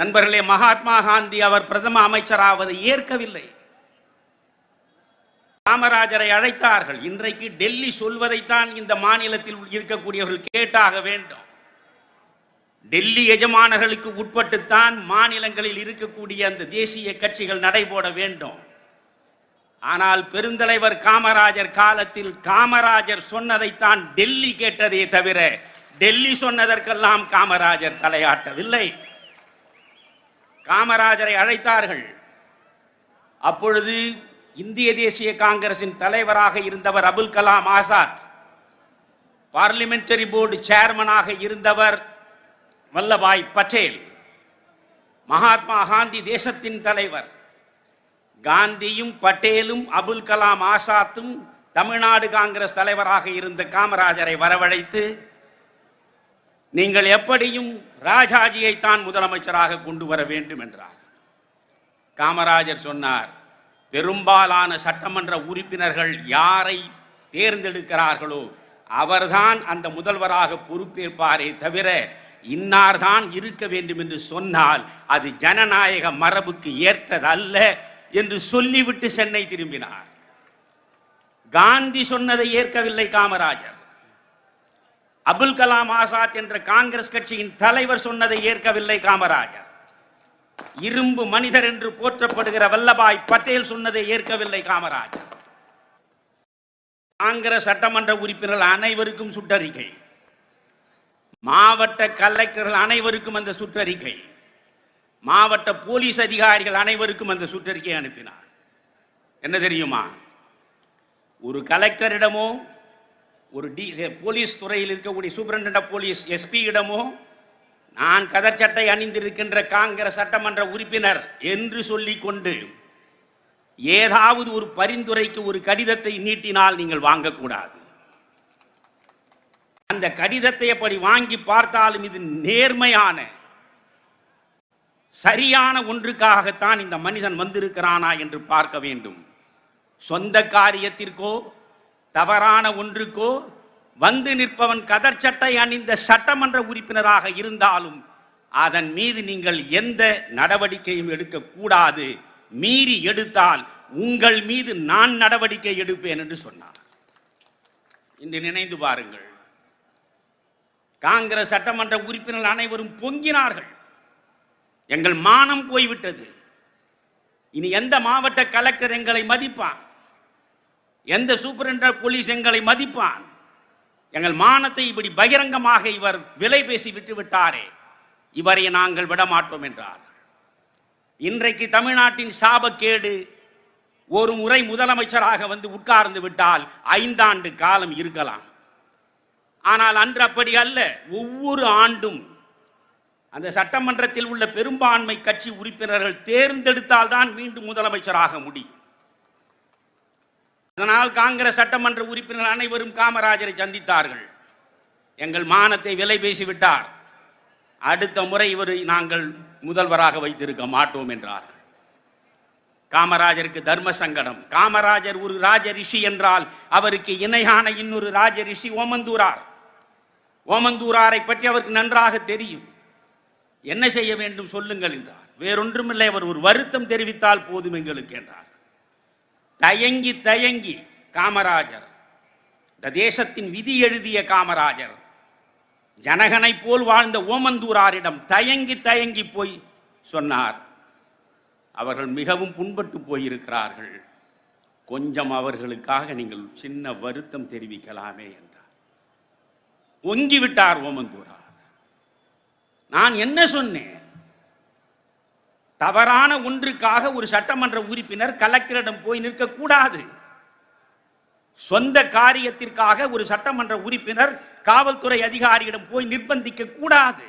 நண்பர்களே மகாத்மா காந்தி அவர் பிரதம அமைச்சராவதை ஏற்கவில்லை. காமராஜரை அழைத்தார்கள். இன்றைக்கு டெல்லி சொல்வதைத்தான் இந்த மாநிலத்தில் இருக்கக்கூடியவர்கள் கேட்டாக வேண்டும். டெல்லி எஜமானர்களுக்கு உட்பட்டுத்தான் மாநிலங்களில் இருக்கக்கூடிய அந்த தேசிய கட்சிகள் நடைபோட வேண்டும். ஆனால் பெருந்தலைவர் காமராஜர் காலத்தில் காமராஜர் சொன்னதைத்தான் டெல்லி கேட்டதே தவிர டெல்லி சொன்னதற்கெல்லாம் காமராஜர் தலையாட்டவில்லை. காமராஜரை அழைத்தார்கள். அப்பொழுது இந்திய தேசிய காங்கிரசின் தலைவராக இருந்தவர் அபுல் கலாம் ஆசாத் பார்லிமெண்டரி போர்டு சேர்மனாக இருந்தவர் வல்லபாய் பட்டேல் மகாத்மா காந்தி தேசத்தின் தலைவர். காந்தியும் பட்டேலும் அபுல் கலாம் ஆசாத்தும் தமிழ்நாடு காங்கிரஸ் தலைவராக இருந்த காமராஜரை வரவழைத்து நீங்கள் எப்படியும் ராஜாஜியை தான் முதலமைச்சராக கொண்டு வர வேண்டும் என்றார். காமராஜர் சொன்னார் பெரும்பாலான சட்டமன்ற உறுப்பினர்கள் யாரை தேர்ந்தெடுக்கிறார்களோ அவர்தான் அந்த முதல்வராக பொறுப்பேற்பாரே தவிர இன்னார்தான் இருக்க வேண்டும் என்று சொன்னால் அது ஜனநாயக மரபுக்கு ஏற்றதல்ல என்று சொல்லிவிட்டு சென்னை திரும்பினார். காந்தி சொன்னதை ஏற்கவில்லை காமராஜர். அபுல் கலாம் ஆசாத் என்ற காங்கிரஸ் கட்சியின் தலைவர் சொன்னதை ஏற்கவில்லை காமராஜர். இரும்பு மனிதர் என்று போற்றப்படுகிற வல்லபாய் பட்டேல் சொன்னதை ஏற்கவில்லை காமராஜர். காங்கிரஸ் சட்டமன்ற உறுப்பினர்கள் அனைவருக்கும் சுற்றறிக்கை. மாவட்ட கலெக்டர்கள் அனைவருக்கும் அந்த சுற்றறிக்கை. மாவட்ட போலீஸ் அதிகாரிகள் அனைவருக்கும் அந்த சுற்றறிக்கை அனுப்பினார். என்ன தெரியுமா? ஒரு கலெக்டரிடமோ ஒரு டி போலீஸ் துறையில் இருக்கக்கூடிய சூப்பரண்ட் போலீஸ் எஸ்பியிடமோ நான் கதர் சட்டை அணிந்திருக்கின்ற காங்கிரஸ் சட்டமன்ற உறுப்பினர் என்று சொல்லிக்கொண்டு ஏதாவது ஒரு பரிந்துரைக்கு ஒரு கடிதத்தை நீட்டினால் நீங்கள் வாங்கக்கூடாது. அந்த கடிதத்தை அப்படி வாங்கி பார்த்தாலும் இது நேர்மையான சரியான ஒன்றுக்காகத்தான் இந்த மனிதன் வந்திருக்கிறானா என்று பார்க்க வேண்டும். சொந்த காரியத்திற்கோ தவறான ஒன்றுக்கோ வந்து நிற்பவன் கதர் சட்டை அணிந்த சட்டமன்ற உறுப்பினராக இருந்தாலும் அதன் மீது நீங்கள் எந்த நடவடிக்கையும் எடுக்கக்கூடாது மீறி எடுத்தால் உங்கள் மீது நான் நடவடிக்கை எடுப்பேன் என்று சொன்னார். இன்று நினைந்து பாருங்கள். காங்கிரஸ் சட்டமன்ற உறுப்பினர்கள் அனைவரும் பொங்கினார்கள். எங்கள் மானம் போய்விட்டது. இனி எந்த மாவட்ட கலெக்டர் எங்களை மதிப்பான் எந்த சூப்பரண்டர் போலீஸ் எங்களை மதிப்பான்? எங்கள் மானத்தை இப்படி பகிரங்கமாக இவர் விலை பேசி விட்டு விட்டாரே இவரை நாங்கள் விடமாட்டோம் என்றார். இன்றைக்கு தமிழ்நாட்டின் சாபக்கேடு ஒரு முறை முதலமைச்சராக வந்து உட்கார்ந்து விட்டால் ஐந்தாண்டு காலம் இருக்கலாம். ஆனால் அன்று அப்படி அல்ல ஒவ்வொரு ஆண்டும் அந்த சட்டமன்றத்தில் உள்ள பெரும்பான்மை கட்சி உறுப்பினர்கள் தேர்ந்தெடுத்தால் தான் மீண்டும் முதலமைச்சராக முடியும். அதனால் காங்கிரஸ் சட்டமன்ற உறுப்பினர்கள் அனைவரும் காமராஜரை சந்தித்தார்கள். எங்கள் மானத்தை விலை பேசிவிட்டார். அடுத்த முறை இவரை நாங்கள் முதல்வராக வைத்திருக்க மாட்டோம் என்றார் காமராஜருக்கு தர்ம சங்கடம். காமராஜர் ஒரு ராஜரிஷி என்றால் அவருக்கு இணையான இன்னொரு ராஜரிஷி ஓமந்தூரார். ஓமந்தூராரை பற்றி அவருக்கு நன்றாக தெரியும். என்ன செய்ய வேண்டும் சொல்லுங்கள் என்றார். வேறொன்றுமில்லை அவர் ஒரு வருத்தம் தெரிவித்தால் போதும் எங்களுக்கு என்றார். தயங்கி தயங்கி காமராஜர். இந்த தேசத்தின் விதி எழுதிய காமராஜர். ஜனகனை போல் வாழ்ந்த ஓமந்தூராரிடம் தயங்கி தயங்கி போய் சொன்னார். அவர்கள் மிகவும் புண்பட்டு போயிருக்கிறார்கள். கொஞ்சம் அவர்களுக்காக நீங்கள் சின்ன வருத்தம் தெரிவிக்கலாமே என்றார். ஒங்கி விட்டார் ஓமந்தூரார். நான் என்ன சொன்னேன்? தவறான ஒன்றுக்காக ஒரு சட்டமன்ற உறுப்பினர் கலெக்டரிடம் போய் நிற்கக்கூடாது சொந்த காரியத்திற்காக ஒரு சட்டமன்ற உறுப்பினர் காவல்துறை அதிகாரியிடம் போய் நிர்பந்திக்க கூடாது.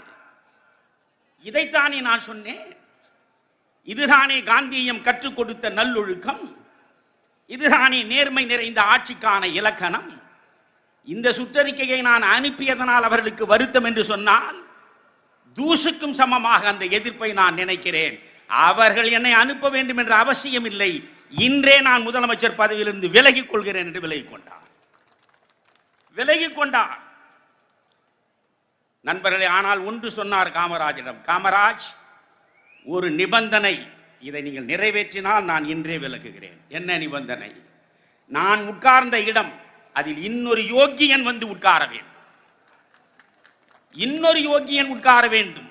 இதைத்தானே நான் சொன்னேன். இதுதானே காந்தியம் கற்றுக் கொடுத்த நல்லொழுக்கம். இதுதானே நேர்மை நிறைந்த ஆட்சிக்கான இலக்கணம். இந்த சுற்றறிக்கையை நான் அனுப்பியதனால் அவர்களுக்கு வருத்தம் என்று சொன்னால் தூசுக்கும் சமமாக அந்த எதிர்ப்பை நான் நினைக்கிறேன். அவர்கள் என்னை அனுப்ப வேண்டும் என்ற அவசியம் இல்லை. இன்றே நான் முதலமைச்சர் பதவியிலிருந்து விலகிக் கொள்கிறேன் என்று விலகிக் கொண்டார் விலகிக் கொண்டார் நண்பர்களே ஆனால் ஒன்று சொன்னார் காமராஜிடம் காமராஜ் ஒரு நிபந்தனை இதை நீங்கள் நிறைவேற்றினால் நான் இன்றே விளக்குகிறேன் என்ன நிபந்தனை? நான் உட்கார்ந்த இடம் அதில் இன்னொரு யோக்கியன் வந்து உட்கார வேண்டும். இன்னொரு யோக்கியன் உட்கார வேண்டும்.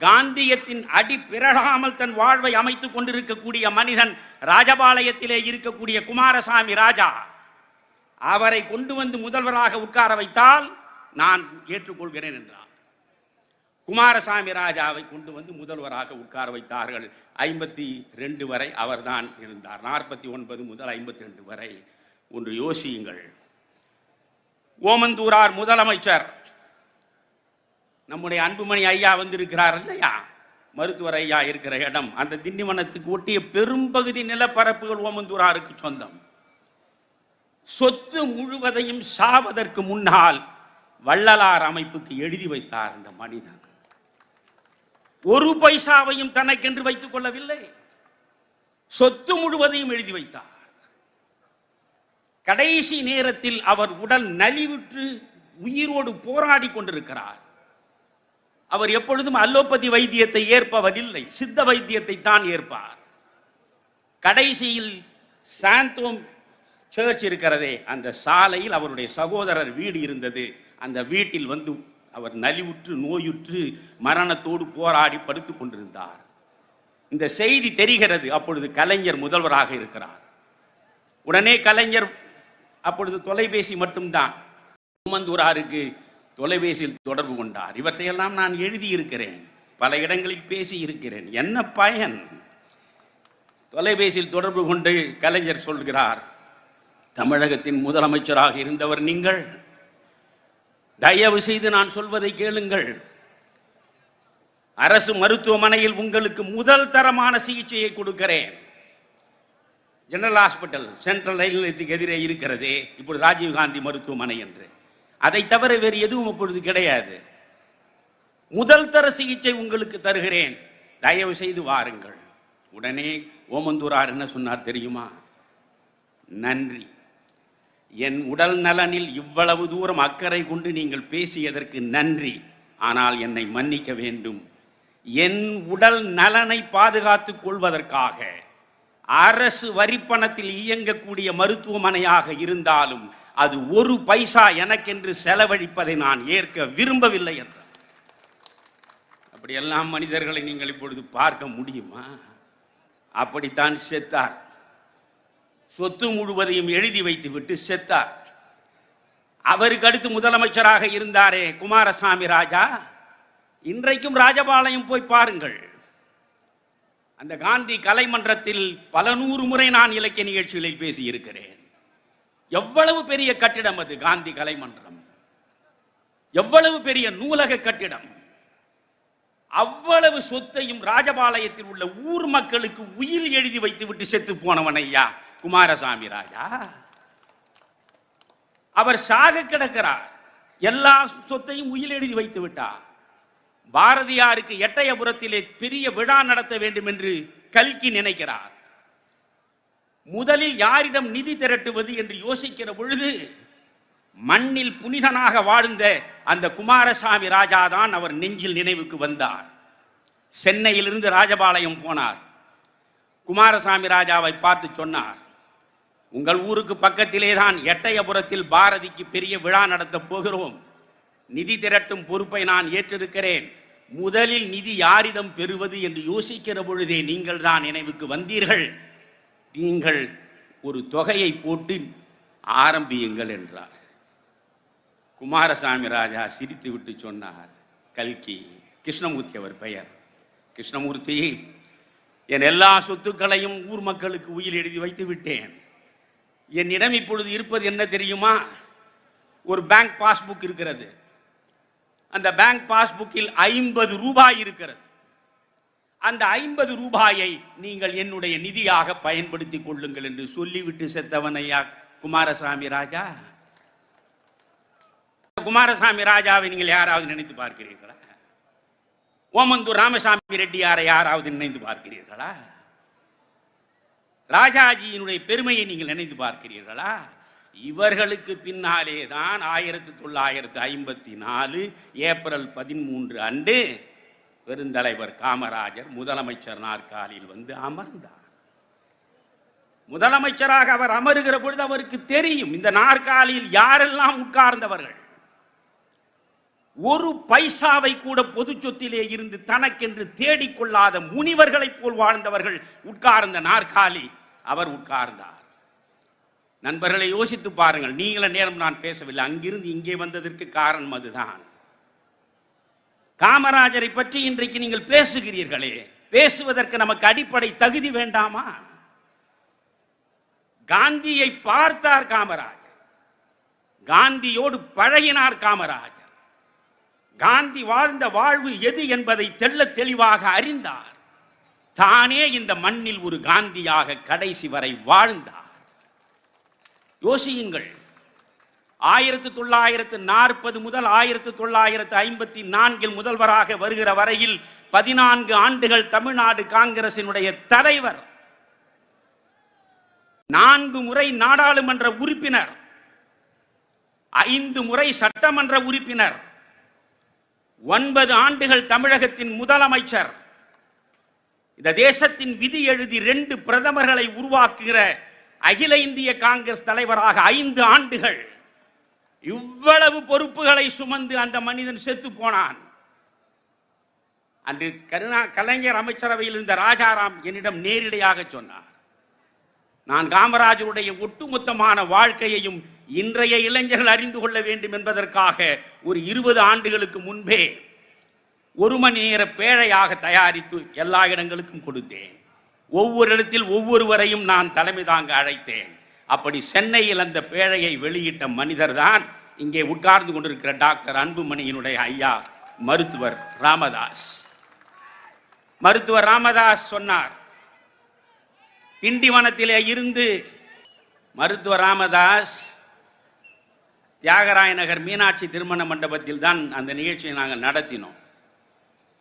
காந்தியத்தின் அடி பிறழாமல் தன் வாழ்வை அமைத்துக் கொண்டிருக்கக்கூடிய மனிதன் ராஜபாளையத்திலே இருக்கக்கூடிய குமாரசாமி ராஜா. அவரை கொண்டு வந்து முதல்வராக உட்கார வைத்தால் நான் ஏற்றுக்கொள்கிறேன் என்றார் குமாரசாமி ராஜாவை கொண்டு வந்து முதல்வராக உட்கார வைத்தார்கள். ஐம்பத்தி ரெண்டு வரை அவர்தான் இருந்தார். நாற்பத்தி ஒன்பது முதல் ஐம்பத்தி ரெண்டு வரை. ஒன்று யோசியுங்கள். ஓமந்தூரார் முதலமைச்சர் நம்முடைய அன்புமணி ஐயா வந்திருக்கிறார் இல்லையா? மருத்துவர் ஐயா இருக்கிற இடம். அந்த திண்டிவனத்துக்கு ஒட்டிய பெரும்பகுதி நிலப்பரப்புகள் ஓமந்தூராருக்கு சொந்தம். சொத்து முழுவதையும் சாவதற்கு முன்னால் வள்ளலார் அமைப்புக்கு எழுதி வைத்தார் இந்த மனிதன். ஒரு பைசாவையும் தனக்கென்று வைத்துக் கொள்ளவில்லை. சொத்து முழுவதையும் எழுதி வைத்தார். கடைசி நேரத்தில் அவர் உடல் நலிவுற்று உயிரோடு போராடி கொண்டிருக்கிறார். அவர் எப்பொழுதும் அல்லோபதி வைத்தியத்தை ஏற்பவர் இல்லை சித்த வைத்தியத்தை தான் ஏற்பார். கடைசியில் சாந்தோம் சர்ச் இருக்கிறதே அந்த சாலையில் அவருடைய சகோதரர் வீடு இருந்தது. அந்த வீட்டில் வந்து அவர் நலிவுற்று நோயுற்று மரணத்தோடு போராடி படுத்து கொண்டிருந்தார். இந்த செய்தி தெரிகிறது. அப்பொழுது கலைஞர் முதல்வராக இருக்கிறார். உடனே கலைஞர் அப்பொழுது தொலைபேசி மட்டும்தான். உமந்தூராருக்கு தொலைபேசியில் தொடர்பு கொண்டார். இவற்றையெல்லாம் நான் எழுதியிருக்கிறேன். பல இடங்களில் பேசி இருக்கிறேன் என்ன பயன்? தொலைபேசியில் தொடர்பு கொண்டு கலைஞர் சொல்கிறார் தமிழகத்தின் முதலமைச்சராக இருந்தவர் நீங்கள். தயவு செய்து நான் சொல்வதை கேளுங்கள். அரசு மருத்துவமனையில் உங்களுக்கு முதல் தரமான சிகிச்சையை கொடுக்கிறேன். ஜெனரல் ஹாஸ்பிட்டல் சென்ட்ரல் ரயில் நிலையத்துக்கு எதிரே இருக்கிறதே. இப்பொழுது ராஜீவ்காந்தி மருத்துவமனை என்று. அதை தவிர வேறு எதுவும் அப்பொழுது கிடையாது. முதல் தர சிகிச்சை உங்களுக்கு தருகிறேன். தயவு செய்து வாருங்கள். உடனே ஓமந்தூரார் என்ன சொன்னார் தெரியுமா? நன்றி. என் உடல் நலனில் இவ்வளவு தூரம் அக்கறை கொண்டு நீங்கள் பேசியதற்கு நன்றி. ஆனால் என்னை மன்னிக்க வேண்டும். என் உடல் நலனை பாதுகாத்துக் கொள்வதற்காக அரசு வரிப்பணத்தில் இயங்கக்கூடிய மருத்துவமனையாக இருந்தாலும் அது ஒரு பைசா எனக்கென்று செலவழிப்பதை நான் ஏற்க விரும்பவில்லை என்றார் அப்படியெல்லாம் மனிதர்களை நீங்கள் இப்பொழுது பார்க்க முடியுமா? அப்படித்தான் செத்தார். சொத்து முழுவதையும் எழுதி வைத்துவிட்டு செத்தார். அவருக்கு அடுத்து முதலமைச்சராக இருந்தாரே குமாரசாமி ராஜா. இன்றைக்கும் ராஜபாளையம் போய் பாருங்கள். அந்த காந்தி கலைமன்றத்தில் பல நூறு முறை நான் இலக்கிய நிகழ்ச்சிகளில் பேசியிருக்கிறேன். எவ்வளவு பெரிய கட்டிடம் அது? காந்தி கலைமன்றம் எவ்வளவு பெரிய நூலக கட்டிடம்? அவ்வளவு சொத்தையும் ராஜபாளையத்தில் உள்ள ஊர் மக்களுக்கு உயிர் எழுதி வைத்து விட்டு செத்து போனவன் ஐயா குமாரசாமி ராஜா. அவர் சாக கிடக்கிறார். எல்லா சொத்தையும் உயிர் எழுதி வைத்து விட்டார். பாரதியாருக்கு எட்டயபுரத்திலே பெரிய விழா நடத்த வேண்டும் என்று கல்கி நினைக்கிறார். முதலில் யாரிடம் நிதி திரட்டுவது என்று யோசிக்கிற பொழுது மண்ணில் புனிதனாக வாழ்ந்த அந்த குமாரசாமி ராஜா தான் அவர் நெஞ்சில் நினைவுக்கு வந்தார். சென்னையிலிருந்து ராஜபாளையம் போனார். குமாரசாமி ராஜாவை பார்த்து சொன்னார் உங்கள் ஊருக்கு பக்கத்திலே தான் எட்டயபுரத்தில் பாரதிக்கு பெரிய விழா நடத்தப் போகிறோம். நிதி திரட்டும் பொறுப்பை நான் ஏற்றிருக்கிறேன். முதலில் நிதி யாரிடம் பெறுவது? என்று யோசிக்கிற பொழுதே நீங்கள் தான் நினைவுக்கு வந்தீர்கள். நீங்கள் ஒரு தொகையை போட்டு ஆரம்பியுங்கள் என்றார். குமாரசாமி ராஜா சிரித்து விட்டு சொன்னார் கல்கி கிருஷ்ணமூர்த்தி அவர் பெயர். கிருஷ்ணமூர்த்தி என் எல்லா சொத்துக்களையும் ஊர் மக்களுக்கு உயிர் எழுதி வைத்து விட்டேன். என்னிடம் இப்பொழுது இருப்பது என்ன தெரியுமா? ஒரு பேங்க் பாஸ்புக் இருக்கிறது. அந்த பேங்க் பாஸ்புக்கில் ஐம்பது ரூபாய் இருக்கிறது. அந்த ஐம்பது ரூபாயை நீங்கள் என்னுடைய நிதியாக பயன்படுத்தி கொள்ளுங்கள் என்று சொல்லிவிட்டு செத்தவன் ஐயா குமாரசாமி ராஜா. குமாரசாமி ராஜாவை நீங்கள் யாராவது நினைத்து பார்க்கிறீர்களா? ஓமந்தூர் ராமசாமி ரெட்டியாரை யாராவது நினைத்து பார்க்கிறீர்களா? ராஜாஜியினுடைய பெருமையை நீங்கள் நினைத்து பார்க்கிறீர்களா? இவர்களுக்கு பின்னாலே தான் ஆயிரத்தி தொள்ளாயிரத்து ஐம்பத்தி நாலு ஏப்ரல் பதிமூன்று அன்று பெருந்தலைவர் காமராஜர் முதலமைச்சர் நாற்காலியில் வந்து அமர்ந்தார். முதலமைச்சராக அவர் அமருகிற பொழுது அவருக்கு தெரியும் இந்த நாற்காலியில் யாரெல்லாம் உட்கார்ந்தவர்கள். ஒரு பைசாவை கூட பொது சொத்திலே இருந்து தனக்கென்று தேடிக்கொள்ளாத முனிவர்களைப் போல் வாழ்ந்தவர்கள் உட்கார்ந்த நாற்காலி அவர் உட்கார்ந்தார். நண்பர்களை யோசித்து பாருங்கள் நீங்கள நேரம் நான் பேசவில்லை. அங்கிருந்து இங்கே வந்ததற்கு காரணம் அதுதான். காமராஜரை பற்றி இன்றைக்கு நீங்கள் பேசுகிறீர்களே. பேசுவதற்கு நமக்கு அடிப்படை தகுதி வேண்டாமா? காந்தியை பார்த்தார் காமராஜர். காந்தியோடு பழகினார் காமராஜர். காந்தி வாழ்ந்த வாழ்வு எது என்பதை தெல்ல தெளிவாக அறிந்தார். தானே இந்த மண்ணில் ஒரு காந்தியாக கடைசி வரை வாழ்ந்தார். யோசியுங்கள். ஆயிரத்து தொள்ளாயிரத்து நாற்பது முதல் ஆயிரத்து தொள்ளாயிரத்து ஐம்பத்தி நான்கில் முதல்வராக வருகிற வரையில் பதினான்கு ஆண்டுகள் தமிழ்நாடு காங்கிரசினுடைய தலைவர். நான்கு முறை நாடாளுமன்ற உறுப்பினர். ஐந்து முறை சட்டமன்ற உறுப்பினர். ஒன்பது ஆண்டுகள் தமிழகத்தின் முதலமைச்சர். இந்த தேசத்தின் விதி எழுதி ரெண்டு பிரதமர்களை உருவாக்குகிற அகில இந்திய காங்கிரஸ் தலைவராக ஐந்து ஆண்டுகள். இவ்வளவு பொறுப்புகளை சுமந்து அந்த மனிதன் செத்து போனான். அன்று கருணா கலைஞர் அமைச்சரவையில் இருந்த ராஜாராம் என்னிடம் நேரிடையாக சொன்னார். நான் காமராஜருடைய ஒட்டுமொத்தமான வாழ்க்கையையும் இன்றைய இளைஞர்கள் அறிந்து கொள்ள வேண்டும் என்பதற்காக ஒரு இருபது ஆண்டுகளுக்கு முன்பே ஒரு மணி நேர பேழையாக தயாரித்து எல்லா இடங்களுக்கும் கொடுத்தேன். ஒவ்வொரு இடத்தில் ஒவ்வொருவரையும் நான் தலைமை தாங்க அழைத்தேன். அப்படி சென்னையில் அந்த பேழையை வெளியிட்ட மனிதர் தான் இங்கே உட்கார்ந்து கொண்டிருக்கிற டாக்டர் அன்புமணியினுடைய ஐயா மருத்துவர் ராமதாஸ். மருத்துவர் ராமதாஸ் சொன்னார் திண்டிவனத்திலே இருந்து மருத்துவர் ராமதாஸ் தியாகராய நகர் மீனாட்சி திருமண மண்டபத்தில் தான் அந்த நிகழ்ச்சியை நாங்கள் நடத்தினோம்.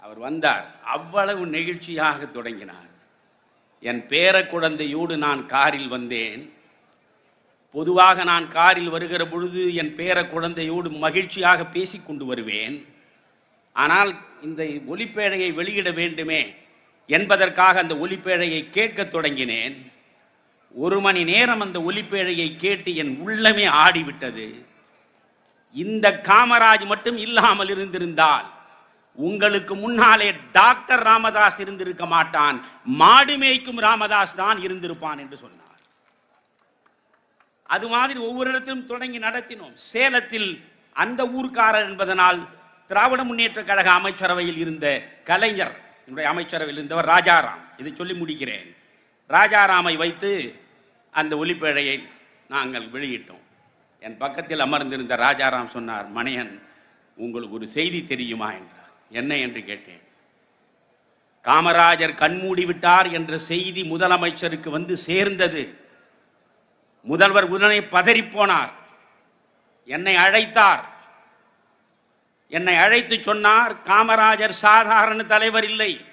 அவர் வந்தார். அவ்வளவு நெகிழ்ச்சியாக தொடங்கினார். என் பேர குழந்தையோடு நான் காரில் வந்தேன். பொதுவாக நான் காரில் வருகிற பொழுது என் பேர குழந்தையோடு மகிழ்ச்சியாக பேசிக்கொண்டு வருவேன். ஆனால் இந்த ஒலிப்பேழையை வெளியிட வேண்டுமே என்பதற்காக அந்த ஒலிப்பேழையை கேட்கத் தொடங்கினேன். ஒரு மணி நேரம் அந்த ஒலிப்பேழையை கேட்டு என் உள்ளமே ஆடிவிட்டது. இந்த காமராஜ் மட்டும் இல்லாமல் இருந்திருந்தால் உங்களுக்கு முன்னாலே டாக்டர் ராமதாஸ் இருந்திருக்க மாட்டான் மாடு மேய்க்கும் ராமதாஸ் தான் இருந்திருப்பான் என்று சொன்னார் அது மாதிரி ஒவ்வொரு இடத்திலும் தொடங்கி நடத்தினோம். சேலத்தில் அந்த ஊர்க்காரர் என்பதனால் திராவிட முன்னேற்ற கழக அமைச்சரவையில் இருந்த கலைஞர் என்னுடைய அமைச்சரவையில் இருந்தவர் ராஜாராம். இதை சொல்லி முடிக்கிறேன். ராஜாராமை வைத்து அந்த ஒலிப்பேழையை நாங்கள் வெளியிட்டோம். என் பக்கத்தில் அமர்ந்திருந்த ராஜாராம் சொன்னார் மணியன் உங்களுக்கு ஒரு செய்தி தெரியுமா? என்றார். என்ன? என்று கேட்டேன். காமராஜர் கண்மூடி விட்டார் என்ற செய்தி முதலமைச்சருக்கு வந்து சேர்ந்தது முதல்வர் உடனே பதறிப்போனார். என்னை அழைத்தார். என்னை அழைத்து சொன்னார் காமராஜர் சாதாரண தலைவர் இல்லை.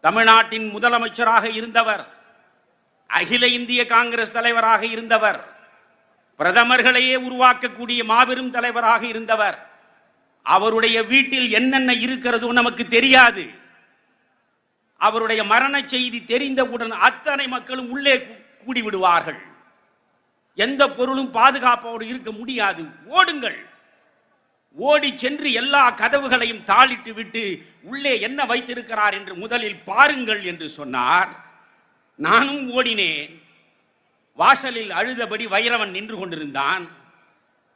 தமிழ்நாட்டின் முதலமைச்சராக இருந்தவர் அகில இந்திய காங்கிரஸ் தலைவராக இருந்தவர் பிரதமர்களையே உருவாக்கக்கூடிய மாபெரும் தலைவராக இருந்தவர். அவருடைய வீட்டில் என்னென்ன இருக்கிறதோ நமக்கு தெரியாது. அவருடைய மரண செய்தி தெரிந்தவுடன் அத்தனை மக்களும் உள்ளே கூடிவிடுவார்கள். எந்த பொருளும் பாதுகாப்போடு இருக்க முடியாது. ஓடுங்கள். ஓடி சென்று எல்லா கதவுகளையும் தாளிட்டு விட்டு உள்ளே என்ன வைத்திருக்கிறார் என்று முதலில் பாருங்கள் என்று சொன்னார். நானும் ஓடினேன். வாசலில் அழுதபடி வைரவன் நின்று கொண்டிருந்தான்.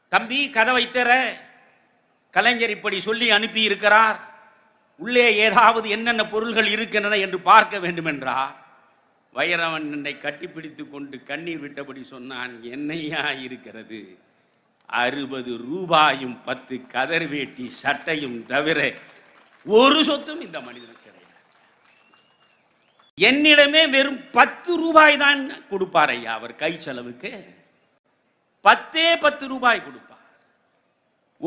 தம்பி கதவை தர கலைஞர் இப்படி சொல்லி அனுப்பி இருக்கிறார் உள்ளே ஏதாவது என்னென்ன பொருள்கள் இருக்கின்றன என்று பார்க்க வேண்டுமென்றார். வைரவன் என்னை கட்டிப்பிடித்து கொண்டு கண்ணீர் விட்டபடி சொன்னான் என்னையா இருக்கிறது? அறுபது ரூபாயும் பத்து கதர் வேட்டி சட்டையும் தவிர ஒரு சொத்தும் இந்த மனிதன் கிடையாது. என்னிடமே வெறும் பத்து ரூபாய் தான் கொடுப்பார் ஐயா அவர் கை செலவுக்கு. பத்தே பத்து ரூபாய் கொடுப்பார்.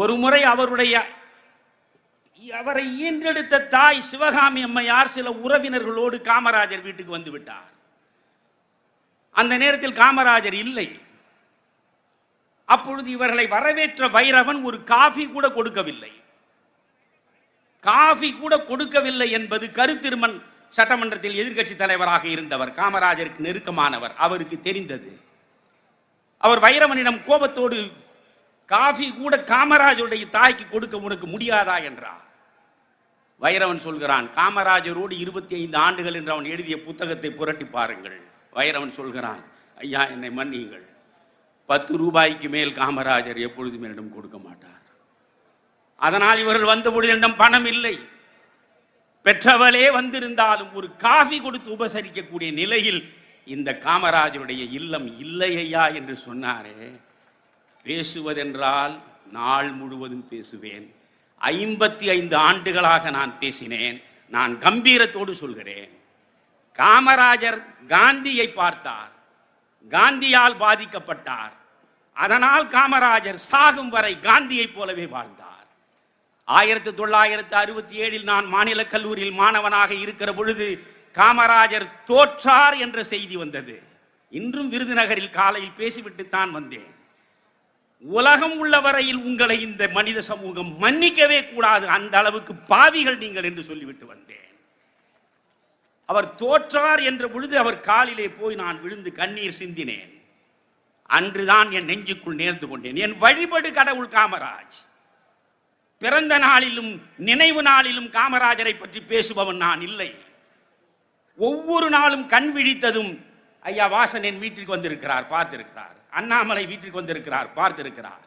ஒரு முறை அவருடைய அவரை ஈன்றெடுத்த தாய் சிவகாமி அம்மையார் சில உறவினர்களோடு காமராஜர் வீட்டுக்கு வந்து விட்டார். அந்த நேரத்தில் காமராஜர் இல்லை. அப்பொழுது இவர்களை வரவேற்ற வைரவன் ஒரு காஃபி கூட கொடுக்கவில்லை. காஃபி கூட கொடுக்கவில்லை என்பது கருத்திருமன் சட்டமன்றத்தில் எதிர்க்கட்சி தலைவராக இருந்தவர் காமராஜருக்கு நெருக்கமானவர் அவருக்கு தெரிந்தது. அவர் வைரவனிடம் கோபத்தோடு காஃபி கூட காமராஜருடைய தாய்க்கு கொடுக்க உனக்கு முடியாதா? என்றார். வைரவன் சொல்கிறான் காமராஜரோடு இருபத்தி ஐந்து ஆண்டுகள் என்று அவன் எழுதிய புத்தகத்தை புரட்டி பாருங்கள். வைரவன் சொல்கிறான் ஐயா என்னை மன்னியுங்கள். பத்து ரூபாய்க்கு மேல் காமராஜர் எப்பொழுதும் என்னிடம் கொடுக்க மாட்டார். அதனால் இவர்கள் வந்தபொழுது என்னிடம் பணம் இல்லை. பெற்றவளே வந்திருந்தாலும் ஒரு காஃபி கொடுத்து உபசரிக்கக்கூடிய நிலையில் இந்த காமராஜருடைய இல்லம் இல்லை ஐயா என்று சொன்னாரே. பேசுவதென்றால் நாள் முழுவதும் பேசுவேன். ஐம்பத்தி ஐந்து ஆண்டுகளாக நான் பேசினேன். நான் கம்பீரத்தோடு சொல்கிறேன். காமராஜர் காந்தியை பார்த்தார். காந்தியால் பாதிக்கப்பட்டார். அதனால் காமராஜர் சாகும் வரை காந்தியைப் போலவே வாழ்ந்தார். ஆயிரத்தி தொள்ளாயிரத்தி அறுபத்தி ஏழில் நான் மாநில கல்லூரியில் மாணவனாக இருக்கிற பொழுது காமராஜர் தோற்றார் என்ற செய்தி வந்தது. இன்றும் விருதுநகரில் காலையில் பேசிவிட்டு தான் வந்தேன். உலகம் உள்ள வரையில் உங்களை இந்த மனித சமூகம் மன்னிக்கவே கூடாது. அந்த அளவுக்கு பாவிகள் நீங்கள் என்று சொல்லிவிட்டு வந்தேன். அவர் தோற்றார் என்ற பொழுது அவர் காலிலே போய் நான் விழுந்து கண்ணீர் சிந்தினேன். அன்றுதான் என் நெஞ்சுக்குள் நேர்ந்து கொண்டேன். என் வழிபடு கடவுள் காமராஜ். பிறந்த நாளிலும் நினைவு நாளிலும் காமராஜரை பற்றி பேசுபவன் நான் இல்லை. ஒவ்வொரு நாளும் கண் விழித்ததும் ஐயா வாசன் என் வீட்டிற்கு வந்திருக்கிறார் பார்த்திருக்கிறார். அண்ணாமலை வீட்டிற்கு வந்திருக்கிறார் பார்த்திருக்கிறார்.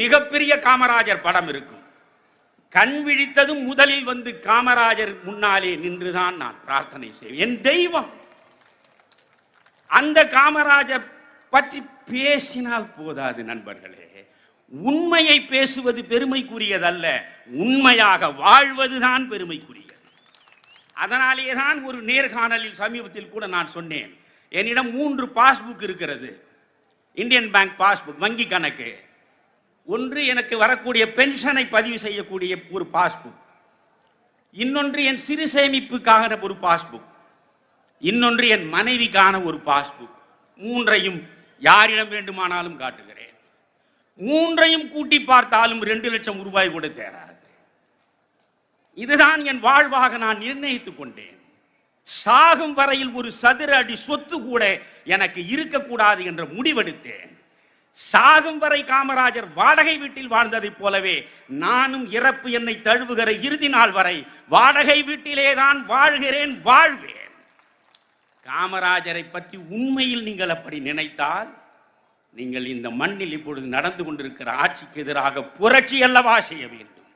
மிகப்பெரிய காமராஜர் படம் இருக்கும். கண் விழித்ததும் முதலில் வந்து காமராஜர் முன்னாலே நின்றுதான் நான் பிரார்த்தனை செய்வேன். என் தெய்வம். அந்த காமராஜர் பற்றி பேசினால் போதாது நண்பர்களே. உண்மையை பேசுவது பெருமைக்குரியதல்ல உண்மையாக வாழ்வதுதான் பெருமைக்குரியது. அதனாலே தான் ஒரு நேர்காணலில் சமீபத்தில் கூட நான் சொன்னேன் என்னிடம் மூன்று பாஸ்புக் இருக்கிறது. இந்தியன் பேங்க் பாஸ்புக் வங்கி கணக்கு. ஒன்று எனக்கு வரக்கூடிய பென்ஷனை பதிவு செய்யக்கூடிய ஒரு பாஸ்புக். இன்னொன்று என் சிறு சேமிப்புக்கான ஒரு பாஸ்புக். இன்னொன்று என் மனைவிக்கான ஒரு பாஸ்புக். மூன்றையும் யாரிடம் வேண்டுமானாலும் காட்டுகிறேன். மூன்றையும் கூட்டி பார்த்தாலும் ரெண்டு லட்சம் ரூபாய் கூட தேராது. இதுதான் என் வாழ்வாக நான் நிர்ணயித்துக் கொண்டேன். சாகும் வரையில் ஒரு சதுர அடி சொத்து கூட எனக்கு இருக்கக்கூடாது என்ற முடிவெடுத்தேன். சாகும் வரை காமராஜர் வாடகை வீட்டில் வாழ்ந்ததைப் போலவே நானும் இறப்பு என்னை தழுவுகிற இறுதி நாள் வரை வாடகை வீட்டிலே தான் வாழ்கிறேன் வாழ்வேன். காமராஜரை பற்றி உண்மையில் நீங்கள் அப்படி நினைத்தால் நீங்கள் இந்த மண்ணில் இப்பொழுது நடந்து கொண்டிருக்கிற ஆட்சிக்கு எதிராக புரட்சி அல்லவா செய்ய வேண்டும்?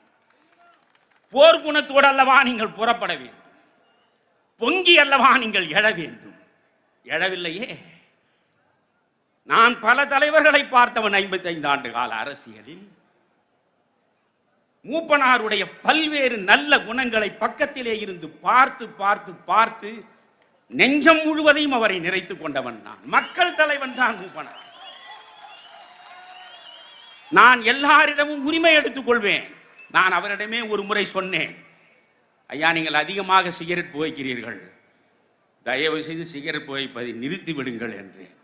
போர்க்குணத்தோடு அல்லவா நீங்கள் புறப்பட வேண்டும்? பொங்கி அல்லவா நீங்கள் எழ வேண்டும்? எழவில்லையே. நான் பல தலைவர்களை பார்த்தவன் ஐம்பத்தைந்து ஆண்டு கால அரசியலில். மூப்பனாருடைய பல்வேறு நல்ல குணங்களை பக்கத்திலே இருந்து பார்த்து பார்த்து பார்த்து நெஞ்சம் முழுவதையும் அவரை நிறைத்துக் கொண்டவன் நான். மக்கள் தலைவன் தான் மூப்பனார். நான் எல்லாரிடமும் உரிமை எடுத்துக் கொள்வேன். நான் அவரிடமே ஒரு முறை சொன்னேன் ஐயா நீங்கள் அதிகமாக சிகரெட் புகைக்கிறீர்கள். தயவு செய்து சிகரெட் புகைப்பதை நிறுத்தி விடுங்கள் என்றேன்.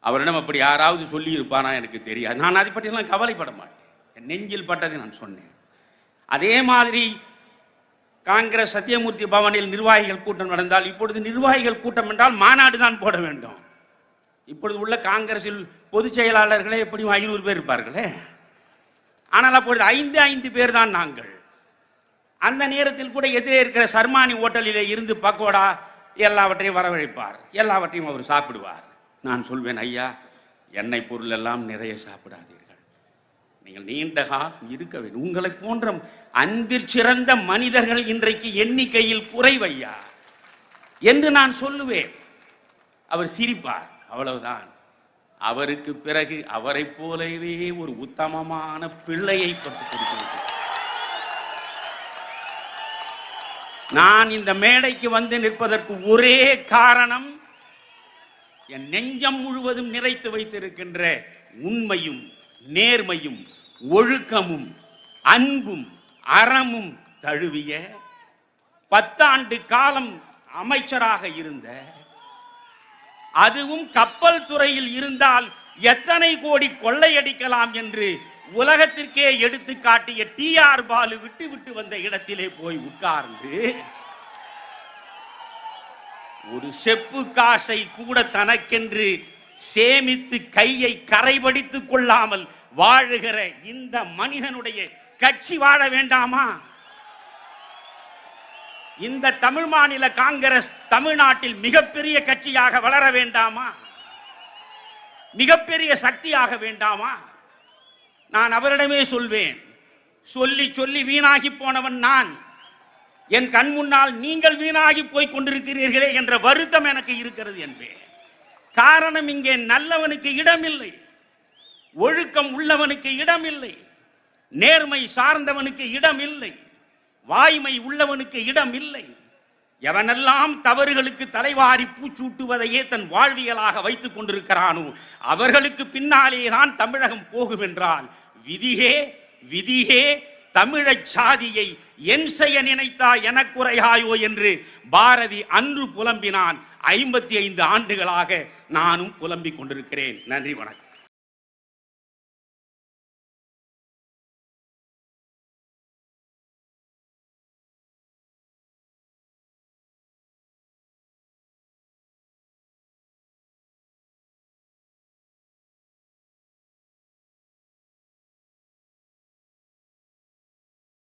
அவரிடம் அப்படி யாராவது சொல்லியிருப்பானா எனக்கு தெரியாது. நான் அதை பற்றியெல்லாம் கவலைப்பட மாட்டேன். என் நெஞ்சில் பட்டதை நான் சொன்னேன். அதே மாதிரி காங்கிரஸ் சத்தியமூர்த்தி பவனில் நிர்வாகிகள் கூட்டம் நடந்தால் இப்பொழுது நிர்வாகிகள் கூட்டம் என்றால் மாநாடு தான் போட வேண்டும். இப்பொழுது உள்ள காங்கிரஸில் பொதுச் செயலாளர்களே எப்படியும் ஐநூறு பேர் இருப்பார்களே. ஆனால் அப்பொழுது ஐந்து ஐந்து பேர் தான் நாங்கள். அந்த நேரத்தில் கூட எதிரே இருக்கிற சர்மானி ஹோட்டலிலே இருந்து பக்கோடா எல்லாவற்றையும் வரவழைப்பார். எல்லாவற்றையும் அவர் சாப்பிடுவார். நான் சொல்வேன் ஐயா எண்ணெய் பொருள் எல்லாம் நிறைய சாப்பிடாதீர்கள். நீங்கள் நீண்ட காலம் இருக்க வேண்டும். உங்களை போன்ற அன்பில் சிறந்த மனிதர்கள் இன்றைக்கு எண்ணிக்கையில் குறைவையா? என்று நான் சொல்லுவேன். அவர் சிரிப்பார். அவ்வளவுதான். அவருக்கு பிறகு அவரைப் போலவே ஒரு உத்தமமான பிள்ளையை பட்டு கொடுக்கிறது நான் இந்த மேடைக்கு வந்து நிற்பதற்கு ஒரே காரணம் என் நெஞ்சம் முழுவதும் நிறைத்து வைத்திருக்கின்ற உண்மையும் நேர்மையும் ஒழுக்கமும் அன்பும் அறமும் தழுவிய பத்தாண்டு காலம் அமைச்சராக இருந்த அதுவும் கப்பல் துறையில் இருந்தால் எத்தனை கோடி கொள்ளையடிக்கலாம் என்று உலகத்திற்கே எடுத்து காட்டிய டி ஆர் பாலு விட்டு விட்டு வந்த இடத்திலே போய் உட்கார்ந்து ஒரு செப்பு காசை கூட தனக்கென்று சேமித்து கையை கரைபடித்துக் கொள்ளாமல் வாழுகிற இந்த மனிதனுடைய கட்சி வாழ வேண்டாமா? இந்த தமிழ் மாநில காங்கிரஸ் தமிழ்நாட்டில் மிகப்பெரிய கட்சியாக வளர வேண்டாமா? மிகப்பெரிய சக்தியாக வேண்டாமா? நான் அவரிடமே சொல்வேன். சொல்லி சொல்லி வீணாகி போனவன் நான். என் கண் முன்னால் நீங்கள் வீணாகி போய் கொண்டிருக்கிறீர்களே என்ற வருத்தம் எனக்கு இருக்கிறது என்பேன் காரணம் இங்கே நல்லவனுக்கு இடமில்லை. ஒழுக்கம் உள்ளவனுக்கு இடமில்லை. நேர்மை சார்ந்தவனுக்கு இடமில்லை. வாய்மை உள்ளவனுக்கு இடமில்லை. எவனெல்லாம் தவறுகளுக்கு தலைவாரி பூச்சூட்டுவதையே தன் வாழ்வியலாக வைத்துக் கொண்டிருக்கிறானோ அவர்களுக்கு பின்னாலே தான் தமிழகம் போகும் என்றால் விதியே விதியே தமிழச் சாதியை என் செய்ய நினைத்தா எனக்குறையாயோ என்று பாரதி அன்று புலம்பினான் ஐம்பத்தி ஐந்து ஆண்டுகளாக நானும் புலம்பிக் கொண்டிருக்கிறேன். நன்றி வணக்கம்.